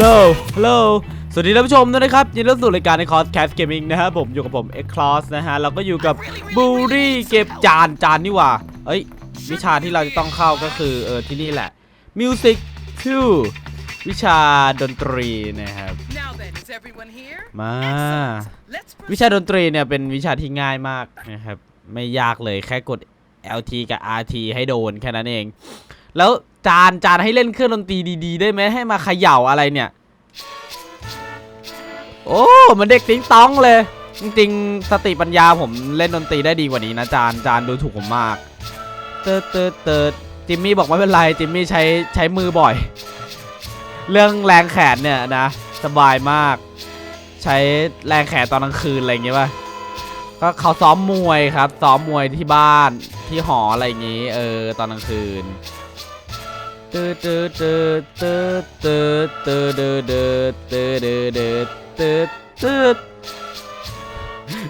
ฮัลโหลฮัลโหลสวัสดีท่านผู้ชมด้วยนะครับยินดีต้อนรับสู่รายการในคอร์สแคสเกมมิ่งนะครับผมอยู่กับผมเอ็กคลอสนะฮะเราก็อยู่กับบูรี่เก็บจานจานนี่หว่าเอ้ยวิชาที่เราจะต้องเข้าก็คือเออที่นี่แหละ Music 2วิชาดนตรีนะครับ Now then, is everyone here? มา Let's วิชาดนตรีเนี่ยเป็นวิชาที่ง่ายมากนะครับไม่ยากเลยแค่กด LT กับ RT ให้โดนแค่นั้นเอง แล้วจานจานให้เล่นเครื่องดนตรีดีๆ ได้ไหมให้มาเขย่าอะไรเนี่ย โอ้มันเด็กติ๊งต้องเลย จริงๆ สติปัญญาผมเล่นดนตรีได้ดีกว่านี้นะจานจานดูถูกผมมาก เติร์ดเติร์ดเติร์ดจิมมี่บอกไม่เป็นไรจิมมี่ใช้ใช้มือบ่อย เรื่องแรงแขนเนี่ยนะ สบายมาก ใช้แรงแขนตอนกลางคืนอะไรอย่างเงี้ยป่ะก็เขาซ้อมมวยครับ ซ้อมมวยที่บ้านที่หออะไรอย่างงี้ เออ ตอนกลางคืน ตืดตืดตืดตืดตืดตืดตืดตืดตืดตืดตืดตืด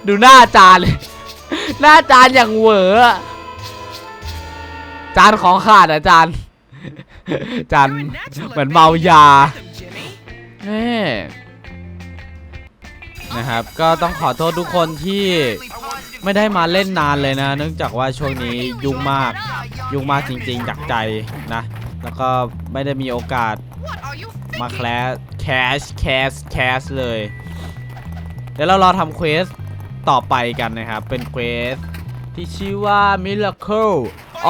ดูหน้าจานเลย หน้าจานอย่างเหวอะจานของขาดอะจานจานเหมือนเมายา making rhythm, Jimmy. แม่นะครับ ก็ต้องขอโทษทุกคนที่ไม่ได้มาเล่นนานเลยนะ เนื่องจากว่าช่วงนี้ยุ่งมาก ยุ่งมากจริง ๆ จากใจนะ แล้วก็ไม่ได้มีโอกาส What are you มา thinking? แคสแคสแคสแคสเลย เดี๋ยวเรารอทำเควสต่อไปกันนะครับ เป็นเควสที่ชื่อว่า Miracle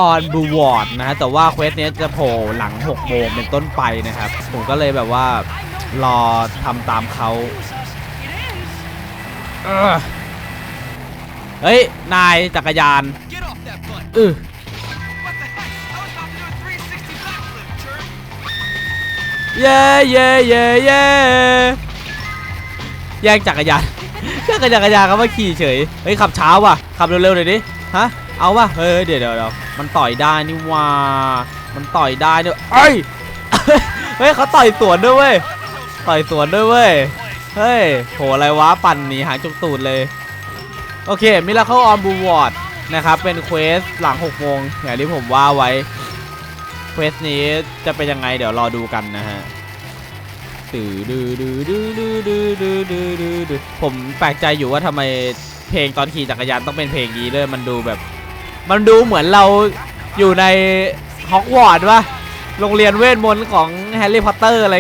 on b u w a r d นะฮะ แต่ว่าเควสเนี้ยจะโผล่หลัง6โมงเป็นต้นไปนะครับ ผมก็เลยแบบว่ารอทำตามเขาเออเฮ้ย นายจักรยาน Get off that butt. อือ เย้เย้เย้เย้แย่งจักรยานแย่งจักรยานเขามาขี่เฉยเฮ้ยขับช้าว่ะขับเร็วๆหน่อยดิฮะเอาว่ะเฮ้ยเดี๋ยวเดี๋ยวมันต่อยได้นี่ว่ามันต่อยได้ด้วยเอ้ยเฮ้ยเขาต่อยสวนด้วยเว้ยต่อยสวนด้วยเว้ยเฮ้ยโหอะไรวะปั่นหนีหางจุกตูดเลยโอเคมิราเคิลออนบูวอร์ดนะครับเป็นเควสหลัง6โมงอย่างที่ผมว่าไว้ เควสนี้จะเป็นยังไงเดี๋ยวรอดูกันนะฮะดือดือดือดือดือดือดือดือดือดือผมแปลกใจอยู่ว่าทำไมเพลงตอนขี่จักรยานต้องเป็นเพลงนี้ด้วยมันดูแบบ มันดูเหมือนเราอยู่ในฮอกวอตส์วะโรงเรียนเวทมนต์ของแฮร์รี่พอตเตอร์อะไร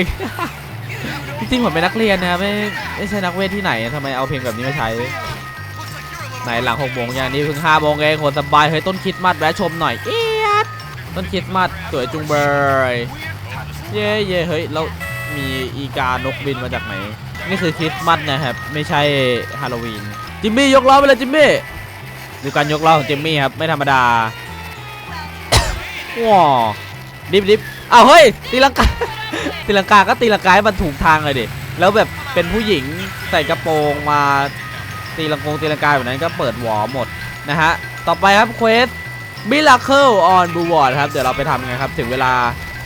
จริงๆผมเป็นนักเรียนนะไม่ไม่ใช่นักเวทที่ไหนทำไมเอาเพลงแบบนี้มาใช้ไหนหลังหกโมงอย่างนี้เพิ่งห้าโมงเองโหสบายเฮ้ยต้นคิดมัดแวะชมหน่อยอี ต้นคริดมัดสวยจุงเบยเย่เย่เฮ้ยแล้วมีอีกานกบินมาจากไหน นี่คือคริสต์มาสนะครับ ไม่ใช่ฮาโลวีน จิมมี่ยกล้อไปเลยจิมมี่ดูการยกล้อของจิมมี่ครับ ไม่ธรรมดาว้าดิบดิบอ้าวเฮ้ยตีลังกาตีลังกาก็ตีลังกาให้มันถูกทางเลยดิ แล้วแบบเป็นผู้หญิงใส่กระโปรงมาตีลังกงตีลังกาแบบนั้นก็เปิดหวอหมดนะฮะ ต่อไปครับเควส Miracle on b u w a r d ครับ เดี๋ยวเราไปทำกันครับ ถึงเวลา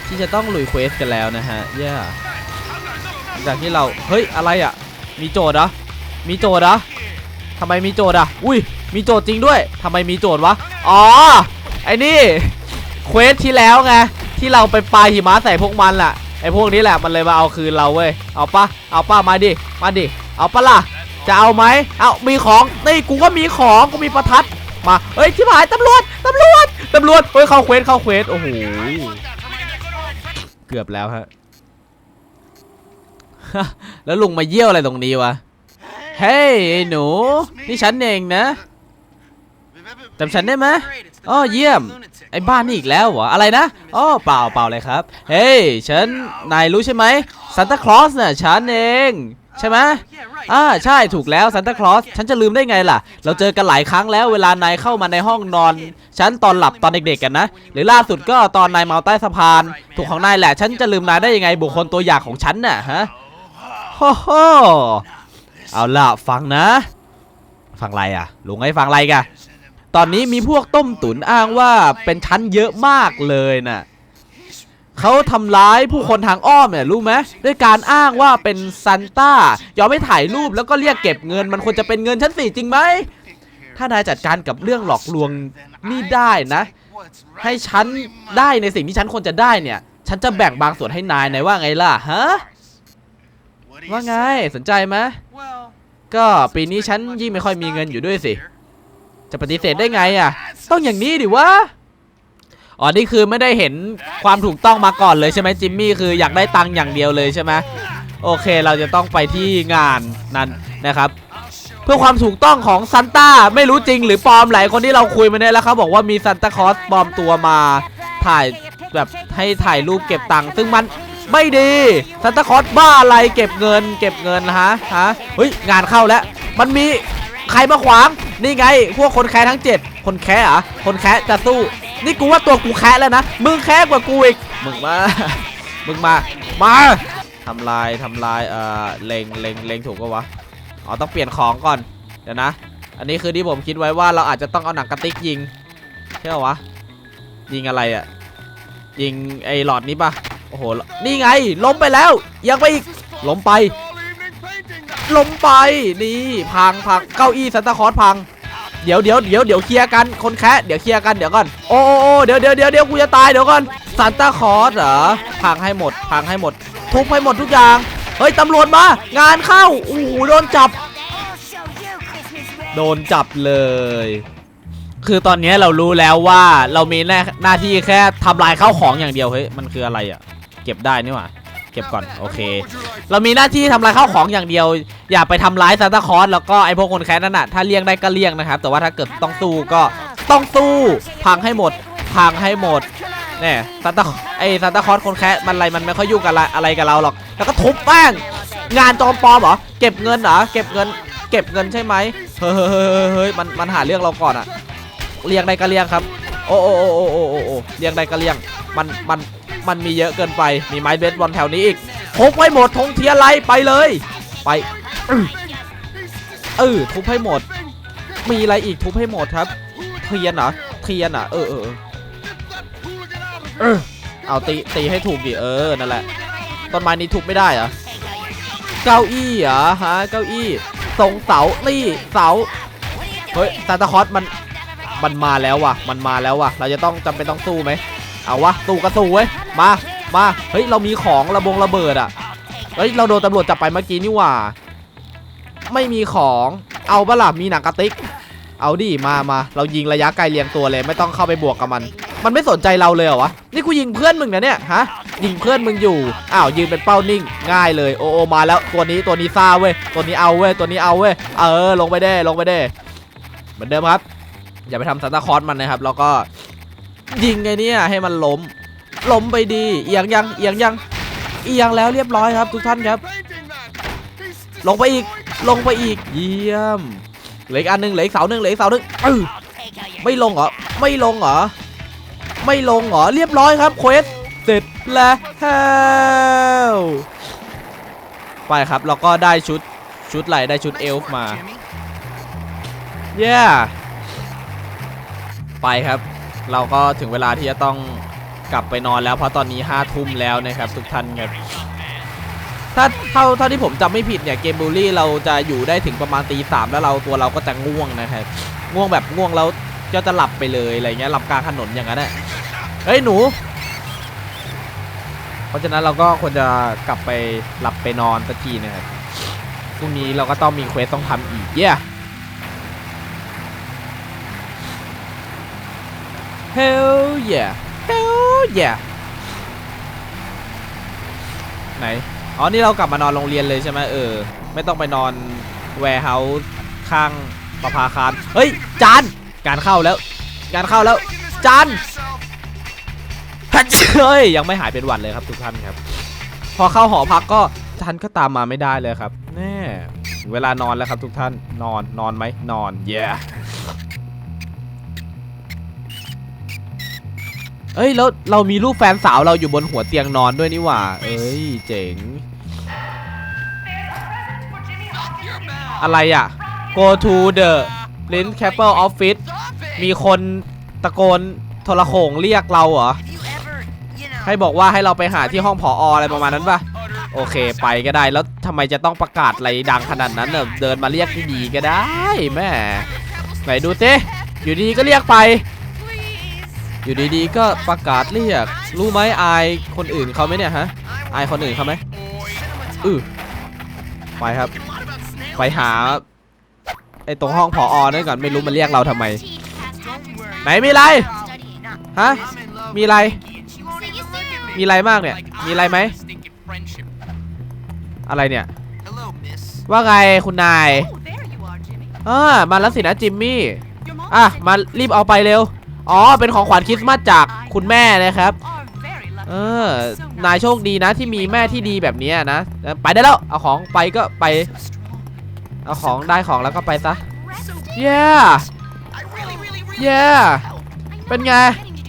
ที่จะต้องลุยเควสกันแล้วนะฮะเย่หลังจากที่เรา เฮ้ย อะไรอะ มีโจทย์เหรอมีโจทย์เหรอทำไมมีโจทย์อะ อุ้ย มีโจทย์จริงด้วยทำไมมีโจทย์วะ อ๋อ ไอ้นี่ เควสที่แล้วไง ที่เราไปปาหิมะใส่พวกมันแหละไอ้พวกนี้แหละ มันเลยมาเอาคืนเราเว้ย เอาปะเอาปะมาดิ มาดิ เอาปะล่ะ จะเอาไหม เอามีของ นี่กูก็มีของ กูมีประทัด มาเฮ้ยที่หายตำรวจตำรวจตำรวจเฮ้ยเข้าเควสเข้าเควสโอ้โหเกือบแล้วฮะแล้วลุงมาเยี่ยวอะไรตรงนี้วะเฮ้ยหนูนี่ฉันเองนะจำฉันได้ไหมอ๋อเยี่ยม ไอ้บ้านนี่อีกแล้วเหรออะไรนะอ๋อเปล่าเปล่าเลยครับ เฮ้ยฉันนายรู้ใช่ไหมซานตาคลอสน่ะฉันเองใช่ไหมอ่าใช่ถูกแล้วซานตาคลอสฉันจะลืมได้ไงล่ะ เราเจอกันหลายครั้งแล้วเวลานายเข้ามาในห้องนอน ฉันตอนหลับตอนเด็กๆกันนะ หรือล่าสุดก็ตอนนายเมาใต้สะพาน ถูกของนายแหละ ฉันจะลืมนายได้ยังไงบุคคลตัวอย่างของฉันน่ะฮะโฮ่โหเอาล่ะฟังนะ ฟังอะไรอะลุงให้ฟังอะไรกัน ตอนนี้มีพวกต้มตุ๋นอ้างว่าเป็นชั้นเยอะมากเลยน่ะเขาทำร้ายผู้คนทางอ้อมเนี่ยรู้ไหมด้วยการอ้างว่าเป็นซันต้ายอมให้ถ่ายรูปแล้วก็เรียกเก็บเงิน มันควรจะเป็นเงินชั้นสี่จริงไหมถ้านายจัดการกับเรื่องหลอกลวงนี่ได้นะ ให้ฉันได้ในสิ่งที่ฉันควรจะได้เนี่ย ฉันจะแบ่งบางส่วนให้นายนายว่าไงล่ะฮะว่าไงสนใจไหมก็ปีนี้ฉันยิ่งไม่ค่อยมีเงินอยู่ด้วยสิ จะปฏิเสธได้ไงอะ ต้องอย่างนี้ดิวะอ๋อนี่คือไม่ได้เห็นความถูกต้องมาก่อนเลยใช่ไหมจิมมี่คืออยากได้ตังค์อย่างเดียวเลยใช่ไหมโอเคเราจะต้องไปที่งานนั้นนะครับ เพื่อความถูกต้องของซันต้าไม่รู้จริงหรือปลอมหลายคนที่เราคุยมาเนี่ยแล้วเขาบอกว่ามีซันต้าคอสปลอมตัวมาถ่ายแบบให้ถ่ายรูปเก็บตังค์ซึ่งมันไม่ดีซันต้าคอสบ้าอะไรเก็บเงิน เก็บเงินนะฮะฮะเฮ้ยงานเข้าแล้วมันมี ใครมาขวาง นี่ไง พวกคนแค้ทั้งเจ็ดคนแค้เหรอะคนแค้จะสู้ นี่กูว่าตัวกูแค้แล้วนะ มึงแค้กว่ากูอีก มึงมา มึงมา มาทำลายทำลาย เอ่อ เล็งเล็งเล็งถูกปะวะ อ๋อ ต้องเปลี่ยนของก่อน เดี๋ยวนะ อันนี้คือที่ผมคิดไว้ว่าเราอาจจะต้องเอาหนังกระติกยิงใช่ปะวะ ยิงอะไรอะ่ะยิงไอ้หลอดนี้ปะโอ้โห นี่ไง ล้มไปแล้ว ยังไปอีก ล้มไป ล้มไปนี่พังพังเก้าอี้ซันตาคอสพัง เดี๋ยวเดี๋ยวเดี๋ยวเดี๋ยวเคลียร์กันคนแคะเดี๋ยวเคลียร์กันเดี๋ยวก่อนโอ้โอ้โอ้เดี๋ยวเดี๋ยวเดี๋ยวเดี๋ยวกูจะตายเดี๋ยวก่อนซันตาคอสเหรอพังให้หมดพังให้หมด ทุบให้หมดทุกอย่างเฮ้ยตำรวจมางานเข้าโอ้โหโดนจับ โดนจับเลย คือตอนนี้เรารู้แล้วว่าเรามีหน้าหน้าที่แค่ทำลายข้าวของอย่างเดียวเฮ้ยมันคืออะไรอะ เก็บได้นี่หว่า เก็บก่อนโอเค เรามีหน้าที่ทำลายข้าวของอย่างเดียว อย่าไปทำร้ายซานตาคลอสแล้วก็ไอพวกคนแค้นนั่นน่ะถ้าเลี่ยงได้ก็เลี่ยงนะครับ แต่ว่าถ้าเกิดต้องสู้ก็ต้องสู้ พังให้หมด พังให้หมดแน่ซานตาไอซานตาคลอสคนแค้นมันอะไรมันไม่ค่อยยุ่งกับอะไรอะไรกับเราหรอกแล้วก็ทุบแป้งงานจอมปลอมเหรอเก็บเงินเหรอเก็บเงิน เก็บเงินใช่ไหมเฮ้ยเฮ้ยเฮ้ยเฮ้ยเฮ้ยมันมันหาเรื่องเราก่อนอะเรียงได้ก็เรียงครับ โอ้โอ้โอ้โอ้โอ้โอ้โอ้เรียงได้ก็เรียงมันมัน มันมีเยอะเกินไป มีไม้เบสบอลแถวนี้อีกทุบให้หมดธงเทียไลท์ไปเลย ไปอือเออทุบให้หมด มีอะไรอีกทุบให้หมดครับ เทียนเหรอเทียนอเออเออเออเออเอาตีตีให้ถูกดิเออนั่นแหละต้นไม้นี้ทุบไม่ได้เหรอเก้าอี้เหรอฮะเก้าอี้ทรงเสานี่เสาเฮ้ยซานตาคอสมันมันมาแล้วว่ะ มันมาแล้วว่ะ เราจะต้องจำเป็นต้องสู้ไหม เอาวะสู้ก็สู้เว้ยมามาเฮ้ยเรามีของระบงระเบิดอะเฮ้ยเราโดนตำรวจจับไปเมื่อกี้นี่หว่า ไม่มีของเอาปะล่ะมีหนังกระติก เอาดิมามาเรายิงระยะไกลเรียงตัวเลย ไม่ต้องเข้าไปบวกกับมัน มันไม่สนใจเราเลยเหรอวะนี่กูยิงเพื่อนมึงนะเนี่ยฮะยิงเพื่อนมึงอยู่อ้าวยืนเป็นเป้านิ่ง ง่ายเลยโอโอมาแล้วตัวนี้ตัวนี้ซ่าเว้ยตัวนี้เอาเว้ยตัวนี้เอาเว้ยเออลงไปได้ลงไปได้เหมือนเดิมครับ อย่าไปทำซันตาคอสมันนะครับแล้วก็ ยิงไงเนี่ยให้มันล้ม ล้มไปดีเอียงยังเอียงยังเอียงแล้วเรียบร้อยครับทุกท่านครับ ลงไปอีกลงไปอีกเยี่ยมเหลืออีกอันหนึงเหลืออีกเสาหนึ่งเหลืออีกเสาหนึ่งเออไม่ลงเหรอไม่ลงเหรอไม่ลงเหรอเรียบร้อยครับเควสเสร็จแล้วไปครับแล้วก็ได้ชุดชุดไหลได้ชุดเอลฟ์มาเย้ไปครับ เราก็ถึงเวลาที่จะต้องกลับไปนอนแล้วเพราะตอนนี้ห้าทุ่มแล้วนะครับทุกท่านครับถ้าเท่าเท่าที่ผมจำไม่ผิดเนี่ยเกมบูลลี่เราจะอยู่ได้ถึงประมาณตีสามแล้วเราตัวเราก็จะง่วงนะครับง่วงแบบง่วงแล้วก็จะหลับไปเลยอะไรเงี้ยหลับกลางถนนอย่างนั้นแหละเฮ้ยหนู เพราะฉะนั้นเราก็ควรจะกลับไปหลับไปนอนสักทีนะครับพรุ่งนี้เราก็ต้องมีเควสต้องทำอีกเย้ Hell yeah Hell yeah ไหน อ๋อ นี่เรากลับมานอนโรงเรียนเลยใช่ไหมเออ ไม่ต้องไปนอนแวร์เฮาส์ข้างประภาคารเฮ้ย จาน การเข้าแล้ว การเข้าแล้ว จานฮัทเฮ้ย ยังไม่หายเป็นหวัดเลยครับทุกท่านครับ พอเข้าหอพักก็จานก็ตามมาไม่ได้เลยครับ แน่ เวลานอนแล้วครับทุกท่าน นอน นอนไหม นอน เย้ เอ้ยแล้วเรามีรูปแฟนสาวเราอยู่บนหัวเตียงนอนด้วยนี่หว่า เอ้ยเจ๋ง อะไรอะ go to the Lynn Capel office มีคนตะโกนโทรโขงเรียกเราเหรอ ให้บอกว่าให้เราไปหาที่ห้องผออะไรประมาณนั้นปะโอเคไปก็ได้แล้วทำไมจะต้องประกาศอะไรดังขนาดนั้นเนอะเดินมาเรียกดีๆก็ได้แม่ไหนดูสิอยู่ดีก็เรียกไป อยู่ดีๆ ก็ประกาศเรียก รู้ไหมอายคนอื่นเขาไหมเนี่ยฮะ อายคนอื่นเขาไหมอือไปครับ ไปหาไอ้ตรงห้องผอนั่นก่อนไม่รู้มันเรียกเราทำไม ไหนมีอะไร ฮะ มีอะไร มีอะไรมากเนี่ย มีอะไรไหม อะไรเนี่ย Hello, miss. ว่าไงคุณนาย Oh, there you are, Jimmy. อ่ามาแล้วสินะจิมมี่ Your mom อะ sent มารีบเอาไปเร็ว อ๋อ เป็นของขวัญคริสต์มาสจากคุณแม่นะครับ เออ นายโชคดีนะที่มีแม่ที่ดีแบบนี้นะ ไปได้แล้ว เอาของไปก็ไป เอาของได้ของแล้วก็ไปซะ เย้เย้เป็นไง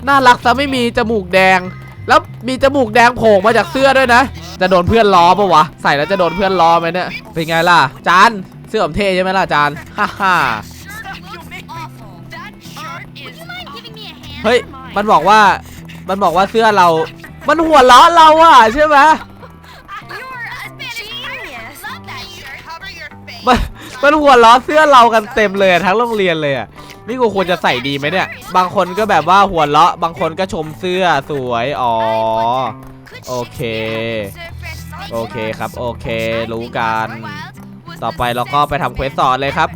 น่ารักซะไม่มีจมูกแดง แล้วมีจมูกแดงโผล่มาจากเสื้อด้วยนะ จะโดนเพื่อนล้อปะวะ ใส่แล้วจะโดนเพื่อนล้อไหมเนี่ย เป็นไงล่ะ จาน เสื้อผมเท่ใช่ไหมล่ะจาน ฮ่าฮ่า เฮ้ย มันบอกว่า มันบอกว่าเสื้อเรา มันหัวล้อเราอะใช่ไหมมันมันหัวล้อเสื้อเรากันเต็มเลยทั้งโรงเรียนเลยอะนี่กูควรจะใส่ดีไหมเนี่ย บางคนก็แบบว่าหัวเราะบางคนก็ชมเสื้อสวย อ๋อ Could Okay. Shakespeare have โอเคครับ โอเค รู้กัน ต่อไปเราก็ไปทำเควสต่อเลยครับ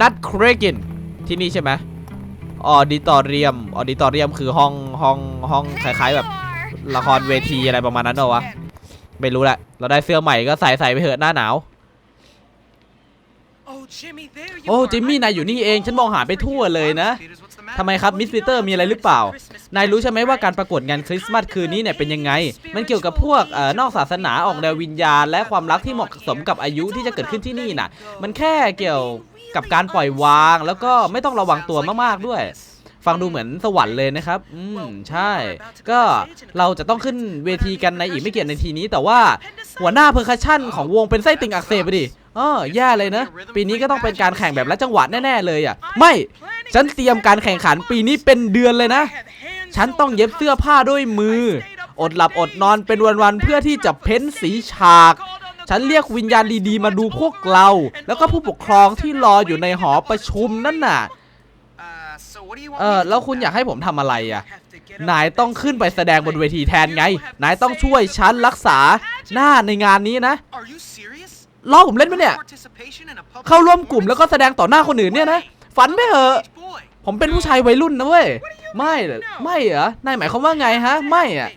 นัดเครกินที่นี่ใช่ไหม ออดิตอเรียมออดิตอเรียมคือห้องห้องห้องคล้าย ๆ แบบ There ละครเวทีอะไรประมาณนั้นเหรอวะไม่รู้แหละเราได้เสื้อใหม่ก็ใส่ใส่ไปเถอะหน้าหนาว Oh, Jimmy, there you โอ้ are. จิมมี่นายอยู่นี่เอง ฉันมองหาไปทั่วเลยนะทำไมครับมิสปีเตอร์มีอะไรหรือเปล่า นายรู้ใช่ไหมว่าการประกวดงานคริสต์มาสคืนนี้เนี่ยเป็นยังไง มันเกี่ยวกับพวกเอ่อนอกศาสนาออกแนววิญญาณ และความรักที่เหมาะสมกับอายุที่จะเกิดขึ้นที่นี่น่ะ มันแค่เกี่ยว กับการปล่อยวางแล้วก็ไม่ต้องระวังตัวมากๆด้วย ฟังดูเหมือนสวรรค์เลยนะครับ อืมใช่ ก็เราจะต้องขึ้นเวทีกันในอีกไม่กี่นาทีนี้ แต่ว่าหัวหน้าเพอร์คัชชั่นของวงเป็นไส้ติ่งอักเสบไปดิอ๋อแย่เลยนะ ปีนี้ก็ต้องเป็นการแข่งแบบละจังหวะแน่ๆเลยอะ ไม่ ฉันเตรียมการแข่งขันปีนี้เป็นเดือนเลยนะ ฉันต้องเย็บเสื้อผ้าด้วยมือ อดหลับอดนอนเป็นวันๆเพื่อที่จะเพ้นสีฉาก ฉันเรียกวิญญาณดีๆ มาดูพวกเรา แล้วก็ผู้ปกครองที่รออยู่ในหอประชุมนั่นน่ะ เออแล้วคุณอยากให้ผมทำอะไรอะ นายต้องขึ้นไปแสดงบนเวทีแทนไง นายต้องช่วยฉันรักษาหน้าในงานนี้นะล้อผมเล่นไหมเนี่ย เข้าร่วมกลุ่มแล้วก็แสดงต่อหน้าคนอื่นเนี่ยนะ ฝันไปเถอะ ผมเป็นผู้ชายวัยรุ่นนะเว้ย ไม่หรอไม่เหรอ นายหมายความว่าไงฮะ ไม่อะ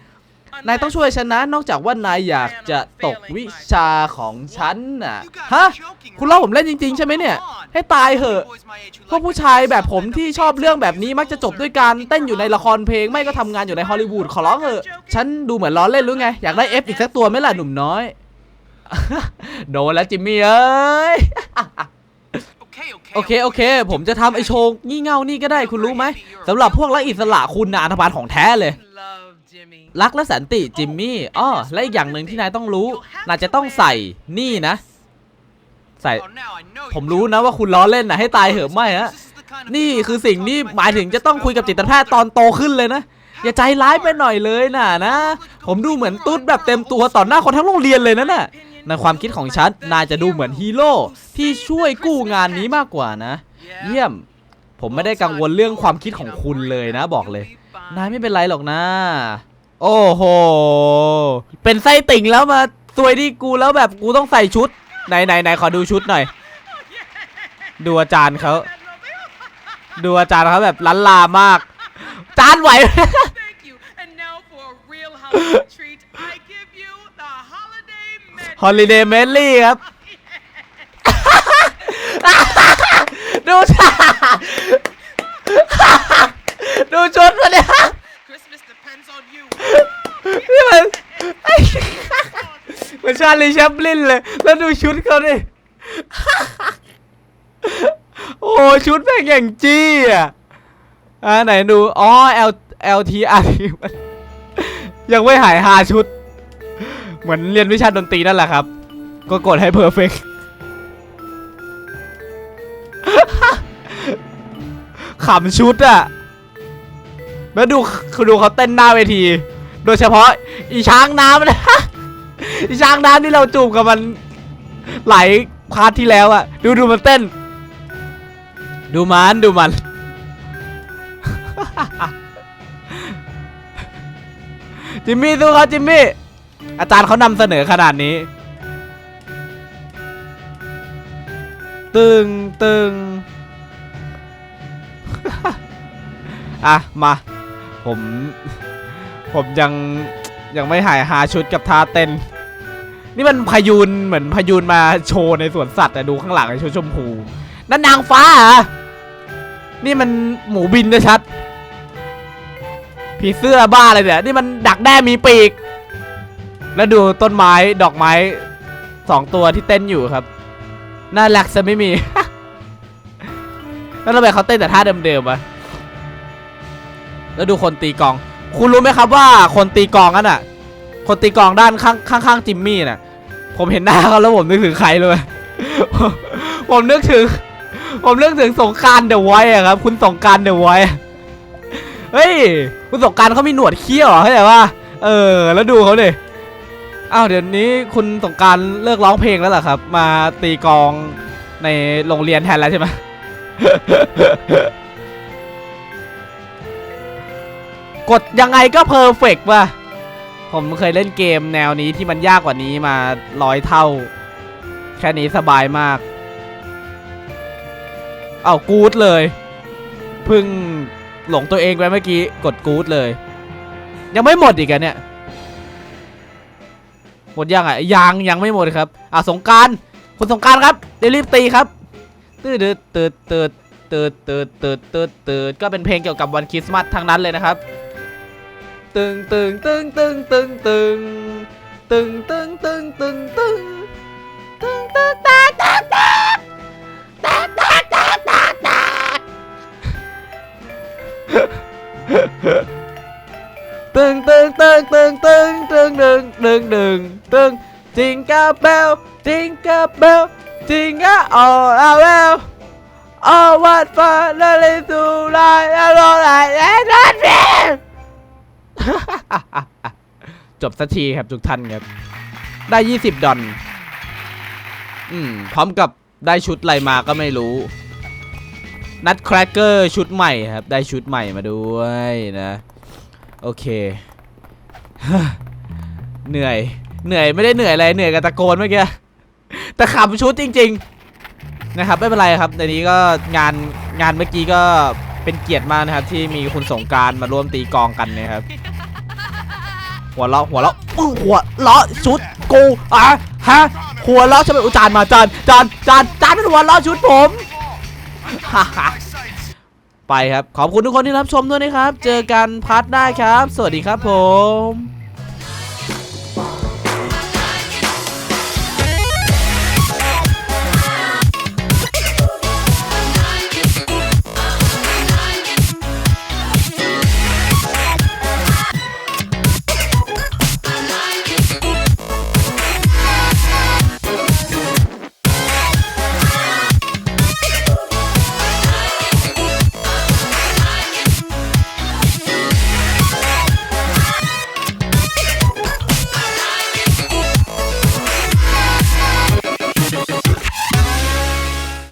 นายต้องช่วยฉันนะ นอกจากว่านายอยากจะตกวิชาของฉันน่ะ ฮะ คุณเล่าผมเล่นจริง ๆ ใช่ไหมเนี่ย ให้ตายเหอะ พวกผู้ชายแบบผมที่ชอบเรื่องแบบนี้มักจะจบด้วยการเต้นอยู่ในละครเพลง ไม่ก็ทำงานอยู่ในฮอลลีวูดขอร้องเถอะ ฉันดูเหมือนล้อเล่นหรือไง อยากได้เอฟอีกสักตัวไหมล่ะหนุ่มน้อย โดนแล้วจิมมี่เอ้ย Okay, okay. โอเค โอเค ผมจะทำไอโชว์งี่เง่านี่ก็ได้คุณรู้ไหมสำหรับพวกรักอิสระคุณนะอันธพาลของแท้เลย Love, Jimmy. รักและสันติจิมมี่อ้อและอีกอย่างหนึ่งที่นายต้องรู้นายจะต้องใส่นี่นะ ใส่ Oh, now I know ผม you're รู้นะว่าคุณล้อเล่นนะให้ตายเหอะไม่ฮะ This is the kind of นี่ thing คือสิ่งที่หมายถึงจะต้องคุยกับจิตแพทย์ตอนโตขึ้นเลยนะอย่าใจร้ายไปหน่อยเลยน่ะนะ ผมดูเหมือนตุ๊ดแบบเต็มตัวต่อหน้าคนทั้งโรงเรียนเลยนะน่ะในความคิดของฉันนายจะดูเหมือนฮีโร่ที่ช่วยกู้งานนี้มากกว่านะ เยี่ยม ผมไม่ได้กังวลเรื่องความคิดของคุณเลยนะ บอกเลย นายไม่เป็นไรหรอกนะ โอ้โห เป็นไส้ติ่งแล้วมาซวยที่กูแล้วแบบกูต้องใส่ชุด ไหนไหนไหนขอดูชุดหน่อย ดูอาจารย์เขา ดูอาจารย์เขาแบบล้านลามาก จานไหว Thank you. And now for a real holiday treat, I give you the holiday menu. ฮอลิเดย์เมลลี่ครับ ดูชาดูชุดมาเนี่ย นี่มันไอ้เหมือนชาลีแชปลินเลย แล้วดูชุดเขาดิ โอ้ชุดแม่งอย่างจี้อะ อ่าไหนดู อ๋อ L L T R มันยังไม่หายหาชุด เหมือนเรียนวิชาดนตรีนั่นแหละครับ ก็กดให้เพอร์เฟกขำชุดอะแล้วดูคือดูเขาเต้นหน้าเวที โดยเฉพาะอีช้างน้ำนะอีช้างน้ำที่เราจูบกับมันหลายพาร์ทที่แล้วอะดูดูมันเต้น ดูมันดูมัน จิมมี่สู้เขาจิมมี่อาจารย์เขานำเสนอขนาดนี้ ตึงตึงอะ มา ผม ผมยังยังไม่หายหาชุดกับท่าเต้น นี่มันพายุนเหมือนพายุนมาโชว์ในสวนสัตว์อะดูข้างหลังไอ้ชุดชมพูนั่นนางฟ้าเหรอะนี่มันหมูบินนะชัด ผีเสื้อบ้าอะไรเนี่ย นี่มันดักแด้มีปีก แล้วดูต้นไม้ดอกไม้สองตัวที่เต้นอยู่ครับ น่ารักจะไม่มี แล้วทำไมเขาเต้นแต่ท่าเดิมๆวะแล้วดูคนตีกอง คุณรู้ไหมครับว่าคนตีกองนั่นอะ คนตีกองด้านข้างข้างๆจิมมี่น่ะ ผมเห็นหน้าเขาแล้วผมนึกถึงใครเลยผมนึกถึง ผมนึกถึงสงกรารเดอะไวท์อะครับ คุณสงกรารเดอะไวท์เฮ้ย คุณสงกรารเขามีหนวดเขี้ยวเหรอเข้าใจป่ะเออ แล้วดูเขาดิอ้าวเดี๋ยวนี้คุณสงกรารเลิกร้องเพลงแล้วเหรอครับ มาตีกองในโรงเรียนแทนแล้วใช่ไหม กดยังไงก็เพอร์เฟกว่ะ ผมเคยเล่นเกมแนวนี้ที่มันยากกว่านี้มาร้อยเท่า แค่นี้สบายมาก เอากูดเลยพึ่งหลงตัวเองไปเมื่อกี้กดกูดเลย ยังไม่หมดอีกอะเนี่ย หมดยังอะยังยังไม่หมดครับ อะสงการคุณสงการครับเดี๋ยวรีบตีครับตืดตืดตืดตืดตืดตืดตืดตืดก็เป็นเพลงเกี่ยวกับวันคริสต์มาสทั้งนั้นเลยนะครับ ตึงตึงตึงตึงตึงตึงตึงตึงตึงตึงตึงตึงตึงตาตาตาตาตาตาตาตาตึงตึงตึงตึงตึงตึงตึงตึงตึงตึงจิงกาเบลจิงกาเบลจิงกาอออาเวล Oh what fun it is to lie alone and not me จบสักทีครับทุกท่านครับ ได้ 20 ดอน อืม พร้อมกับได้ชุดอะไรมาก็ไม่รู้ นัดแครกเกอร์ชุดใหม่ครับ ได้ชุดใหม่มาด้วยนะ โอเค เหนื่อย เหนื่อยไม่ได้เหนื่อยอะไร เหนื่อยกับตะโกนเมื่อกี้แต่ขำชุดจริง ๆ นะครับ ไม่เป็นไรครับ ในนี้ก็งานงานเมื่อกี้ก็เป็นเกียรติมากนะครับ ที่มีคุณสงการมาร่วมตีกองกันนะครับ หัวเราะหัวเราะอื้อหัวเราะชุดกูอะฮะหัวเราะใช่ไหมอุจารมาจานจานจานจานเป็นหัวเราะชุดผมไปครับ ขอบคุณทุกคนที่รับชมด้วยนะครับ เจอกันพาร์ทหน้าครับ สวัสดีครับผม